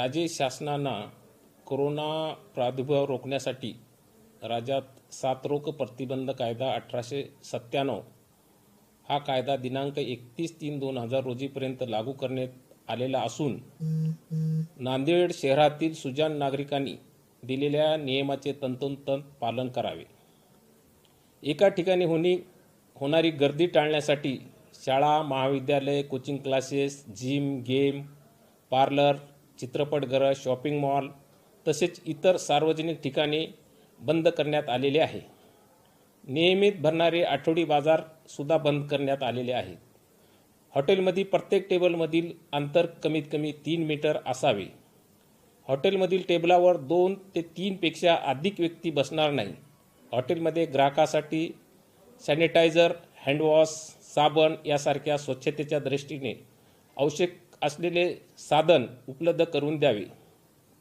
राज्य शासनांना कोरोना प्रादुर्भाव रोखण्यासाठी राज्यात साथरोग प्रतिबंध कायदा अठराशे सत्त्याण्णव हा कायदा दिनांक एकतीस तीन दोन हजार रोजीपर्यंत लागू करण्यात आलेला असून नांदेड शहरातील सुजान नागरिकांनी दिलेल्या नियमाचे तंतोतंत पालन करावे. एका ठिकाणी होणी होणारी गर्दी टाळण्यासाठी शाळा महाविद्यालय coaching classes gym game parlour चित्रपटगृह शॉपिंग मॉल तसेच इतर सार्वजनिक ठिकाणी बंद करण्यात आलेले आहे. नियमित भरणारे आठवडी बाजारसुद्धा बंद करण्यात आलेले आहेत. हॉटेलमधील प्रत्येक टेबलमधील अंतर कमीत कमी तीन मीटर असावे. हॉटेलमधील टेबलावर दोन ते तीनपेक्षा अधिक व्यक्ती बसणार नाही. हॉटेलमध्ये ग्राहकासाठी सॅनिटायझर हँडवॉश साबण यासारख्या स्वच्छतेच्या दृष्टीने आवश्यक असलेले साधन उपलब्ध करून द्यावे.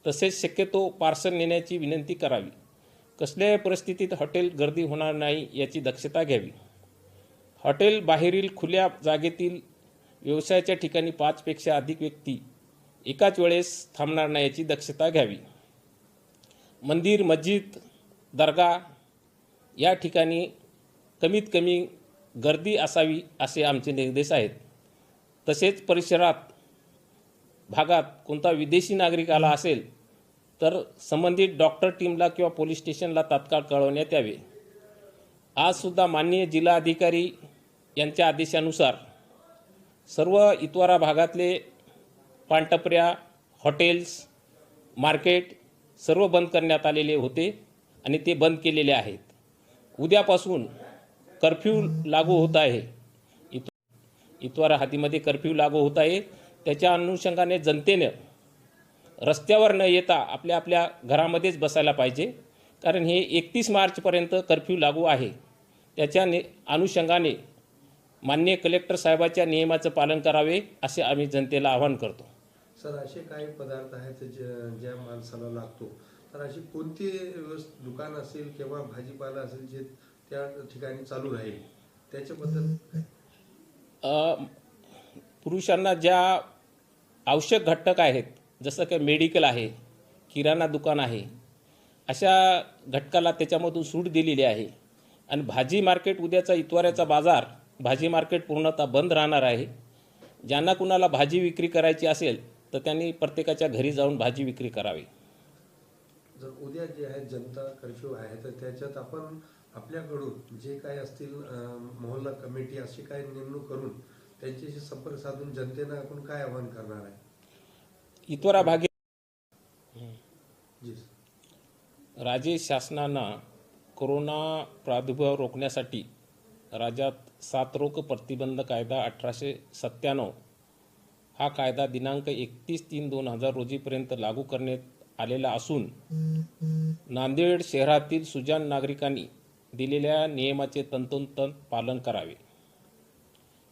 तसेच शक्यतो पार्सल नेण्याची विनंती करावी. कसल्याही परिस्थितीत हॉटेल गर्दी होणार नाही याची दक्षता घ्यावी. हॉटेल बाहेरील खुल्या जागेतील व्यवसायाच्या ठिकाणी पाचपेक्षा अधिक व्यक्ती एकाच वेळेस थांबणार नाही याची दक्षता घ्यावी. मंदिर मस्जिद दर्गा या ठिकाणी कमीत कमी गर्दी असावी असे आमचे निर्देश आहेत. तसेच परिसरात भागात कोणता विदेशी नागरिक आला असेल तर संबंधित डॉक्टर टीमला किंवा पोलीस स्टेशनला तात्काळ कळवण्यात यावे. आजसुद्धा माननीय जिल्हाधिकारी यांच्या आदेशानुसार सर्व इतवारा भागातले पानटपऱ्या हॉटेल्स मार्केट सर्व बंद करण्यात आलेले होते आणि ते बंद केलेले आहेत. उद्यापासून कर्फ्यू लागू होत आहे. इत इतवारा हातीमध्ये कर्फ्यू लागू होत आहे. त्याच्या अनुषंगाने जनतेनं रस्त्यावर न येता आपल्या आपल्या घरामध्येच बसायला पाहिजे. कारण हे एकतीस मार्चपर्यंत कर्फ्यू लागू आहे. त्याच्या ने अनुषंगाने मान्य कलेक्टर साहेबाच्या नियमाचं पालन करावे असे आम्ही जनतेला आवाहन करतो. सर असे काही पदार्थ आहेत जे ज्या माणसाला लागतो. तर अशी कोणती दुकान असेल किंवा भाजीपाला असेल जे त्या ठिकाणी चालू राहील त्याच्याबद्दल पुरुषांना ज्या आवश्यक घटक आहेत जसं की मेडिकल आहे किराणा दुकान आहे अशा घटकाला त्याच्यामधून सूट दिलेली आहे. आणि भाजी मार्केट उद्याचा इतवाऱ्याचा बाजार भाजी मार्केट पूर्णतः बंद राहणार आहे. ज्यांना कुणाला भाजी विक्री करायची असेल तर त्यांनी प्रत्येकाच्या घरी जाऊन भाजी विक्री करावी. जर उद्या जे आहे जनता कर्फ्यू आहे तर त्याच्यात आपण आपल्याकडून जे काही असतील मोहल्ला कमिटी अशी काही नेमणूक करून त्यांच्याशी संपर्क साधून जनतेनं आपण काय आवाहन करणार आहे? इतवारा भागे जी. राज्य शासनानं कोरोना प्रादुर्भाव रोखण्यासाठी राज्यात साथरोग प्रतिबंध कायदा अठराशे सत्त्याण्णव हा कायदा दिनांक एकतीस तीन दोन हजार रोजीपर्यंत लागू करण्यात आलेला असून नांदेड शहरातील सुजाण नागरिकांनी दिलेल्या नियमाचे तंतोतंत पालन करावे.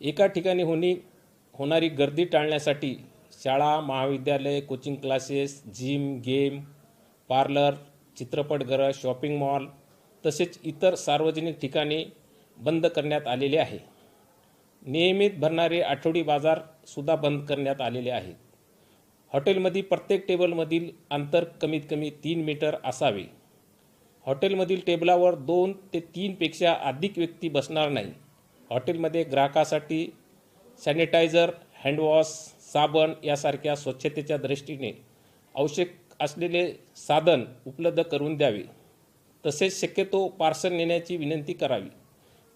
एका ठिकाणी होणी होणारी गर्दी टाळण्यासाठी शाळा महाविद्यालय coaching classes gym game parlour चित्रपटगृह शॉपिंग मॉल तसेच इतर सार्वजनिक ठिकाणी बंद करण्यात आलेले आहे. नियमित भरणारे आठवडी बाजारसुद्धा बंद करण्यात आलेले आहेत. हॉटेलमध्ये प्रत्येक टेबलमधील अंतर कमीत कमी तीन मीटर असावे. हॉटेलमधील टेबलावर दोन ते तीनपेक्षा अधिक व्यक्ती बसणार नाही हॉटेलमध्ये ग्राहकासाठी सॅनिटायझर हँडवॉश साबण यासारख्या स्वच्छतेच्या दृष्टीने आवश्यक असलेले साधन उपलब्ध करून द्यावे. तसेच शक्यतो पार्सल नेण्याची विनंती करावी.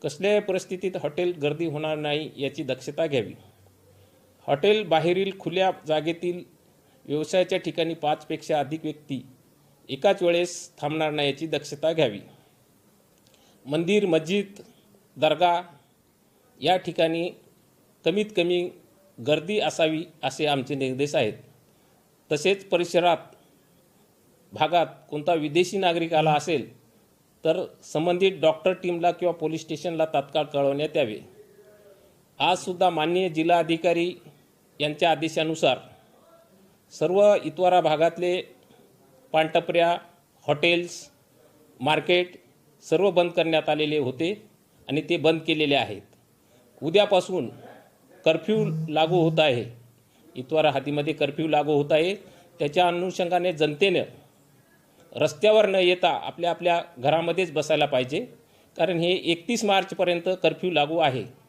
कसल्याही परिस्थितीत हॉटेल गर्दी होणार नाही याची दक्षता घ्यावी. हॉटेल बाहेरील खुल्या जागेतील व्यवसायाच्या ठिकाणी पाचपेक्षा अधिक व्यक्ती एकाच वेळेस थांबणार नाही याची दक्षता घ्यावी. मंदिर मस्जिद दर्गा या ठिकाणी कमीत कमी गर्दी असावी असे आमचे निर्देश आहेत. तसेच परिसरात भागात कोणता विदेशी नागरिक आला असेल तर संबंधित डॉक्टर टीमला किंवा पोलीस स्टेशनला तात्काळ कळवण्यात यावे. आजसुद्धा माननीय जिल्हाधिकारी यांच्या आदेशानुसार सर्व इतवारा भागातले पानटपऱ्या हॉटेल्स मार्केट सर्व बंद करण्यात आलेले होते आणि ते बंद केलेले आहेत. उद्यापासून कर्फ्यू लागू होत आहे. इतवारा हातीमध्ये कर्फ्यू लागू होत आहे. त्याच्या अनुषंगाने जनतेनं रस्त्यावर न येता आपल्या आपल्या घरामध्येच बसायला पाहिजे. कारण हे एकतीस मार्चपर्यंत कर्फ्यू लागू आहे.